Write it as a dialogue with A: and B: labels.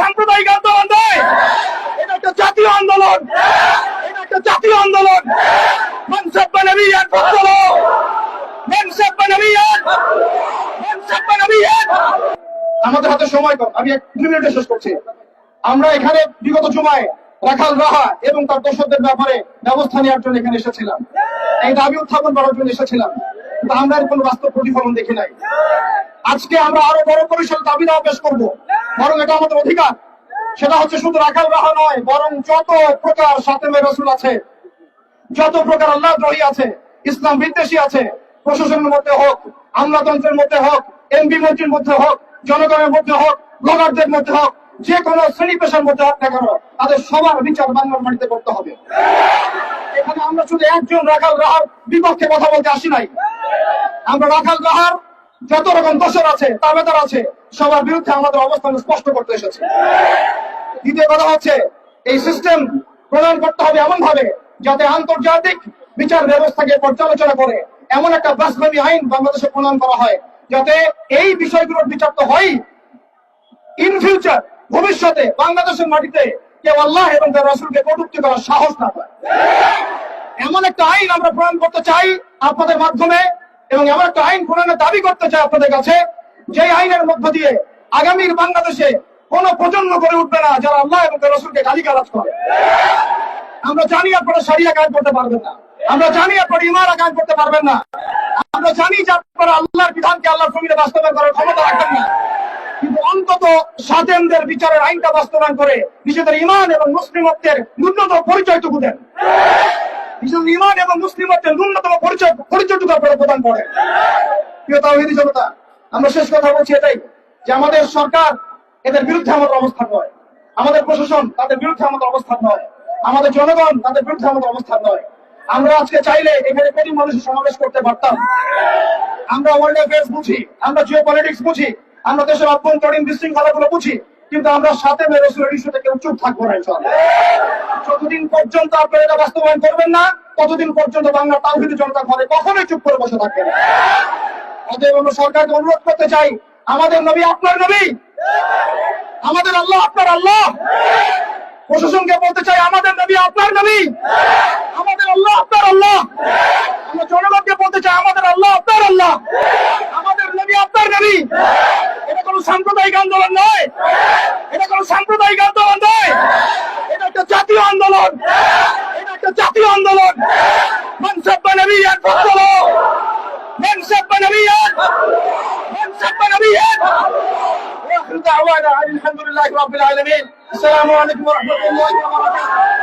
A: সাম্প্রদায়িক আন্দোলন নয়। এটা একটা জাতীয় আন্দোলন। এটা একটা জাতীয় আন্দোলন। মনসব নবিয়ান ফসলো মনসব নবিয়ান মনসব নবিয়ান আমাদের হাতে সময় কম। আমি এক দুই মিনিটে শেষ করছি। আমরা এখানে বিগত জুমায় রাখাল রাহা এবং তার দর্শকদের ব্যাপারে ব্যবস্থা নেওয়ার জন্য এখানে এসেছিলাম। এই দাবি উত্থাপন করার জন্য এসেছিলাম। আমরা এর কোনো বাস্তব প্রতিফলন দেখি নাই। আজকে আমরা আরও বড় পরিসর দাবি দাওয়া পেশ করব। বরং এটা আমাদের অধিকার। সেটা হচ্ছে শুধু রাখাল রাহা নয়, বরং যত প্রকার সাতেমে রসুল আছে, যত প্রকার আল্লাহ দ্রোহী আছে, ইসলাম বিদ্বেষী আছে, প্রশাসনের মধ্যে হোক, আমলাতন্ত্রের মধ্যে হোক, এমপি মন্ত্রীর মধ্যে হোক, জনগণের মধ্যে হোক ব্লগারদের মধ্যে হোক, যে কোনো শ্রেণি পেশার মধ্যে হোক না কেন, তাদের সবার বিচার বাংলার মাটিতে করতে হবে। এখানে আমরা শুধু একজন রাখাল রাহার বিপক্ষে কথা বলতে আসি নাই। আমরা রাখাল রাহার যত রকম দোষর আছে, তাবেদার আছে, সবার বিরুদ্ধে আমাদের অবস্থান স্পষ্ট করতে এসেছে। দ্বিতীয় কথা হচ্ছে, এই সিস্টেম প্রণয়ন করতে হবে এমন ভাবে যাতে আন্তর্জাতিক বিচার ব্যবস্থাকে পর্যালোচনা করে। এমন একটা ব্লাসফেমি আইন বাংলাদেশে প্রণয়ন করা হয়, যাতে এই বিষয়গুলোর বিচার তো হয় ইন ফিউচার ভবিষ্যতে বাংলাদেশের মাটিতে কেউ আল্লাহ এবং তার রসুলকে কটুক্তি করার সাহস না পায়। এমন একটা আইন আমরা প্রণয়ন করতে চাই আপনাদের মাধ্যমে। এবং এমন একটা আইন প্রণয়নের দাবি করতে চাই আপনাদের কাছে যে আইনের মধ্য দিয়ে আগামীর বাংলাদেশে কোন প্রজন্ম করে উঠবে না যারা আল্লাহ এবং রসুলকে গালিগালাজ করে। আমরা জানি আপনারা সারিয়া কাজ করতে পারবেন না। আমরা জানি আপনারা ইমারা কাজ করতে পারবেন না। আমরা জানি যে আপনারা আল্লাহর বিধানকে আল্লাহর জমিনে বাস্তবায়ন করার ক্ষমতা রাখেন না। কিন্তু অন্তত সাতেমদের বিচারের আইনটা বাস্তবায়ন করে নিজেদের ইমান এবং মুসলিমত্বের ন্যূনতম পরিচয়টুকু দেন। ইমান এবং ন্যূনতম পরিচয় পরিচয়টুকু আপনারা প্রদান জনতা, আমরা শেষ কথা বলছি এটাই যে আমাদের সরকার এদের বিরুদ্ধে আমাদের অবস্থান নয়। আমাদের প্রশাসন তাদের বিরুদ্ধে আমাদের অবস্থান নয়। আমাদের জনগণ তাদের বিরুদ্ধে আমাদের অবস্থান নয়। আমরা আজকে চাইলে এখানে কোটি মানুষের সমাবেশ করতে পারতাম। আমরা ওয়ার্ল্ড অ্যাফেয়ার্স বুঝি, আমরা জিও পলিটিক্স বুঝি, আমরা দেশের অভ্যন্তরীণ বিশৃঙ্খলাগুলো বুঝি, কিন্তু আমরা সাথে রসুলের ইস্যুতে কেউ চুপ থাকব না। যতদিন পর্যন্ত আপনারা এটা বাস্তবায়ন করবেন না, ততদিন পর্যন্ত বাংলা তাওহিদি জনতা ঘরে কখনোই চুপ করে বসে থাকবে অতএব আমরা সরকারকে অনুরোধ করতে চাই, আমাদের নবী আপনার নবী। আমাদের আল্লাহ আপনার আল্লাহ। প্রশাসনকে বলতে চাই, আমাদের নবী আপনার নবী। আমাদের আল্লাহ আপনার আল্লাহ। আমরা জনগণকে বলতে চাই, আমাদের আল্লাহ আপনার আল্লাহ। আমাদের নবী আপনার নবী। এটা কোনো সাম্প্রদায়িক আন্দোলন নয়। এটা কোনো সাম্প্রদায়িক আন্দোলন নয়। আন্দোলন এটা একটা জাতীয় আন্দোলন মনসব নবিয়ান ফসলো মনসব নবিয়ান মনসব নবিয়ান واخر دعوانا ان الحمد لله رب العالمين السلام عليكم ورحمه الله وبركاته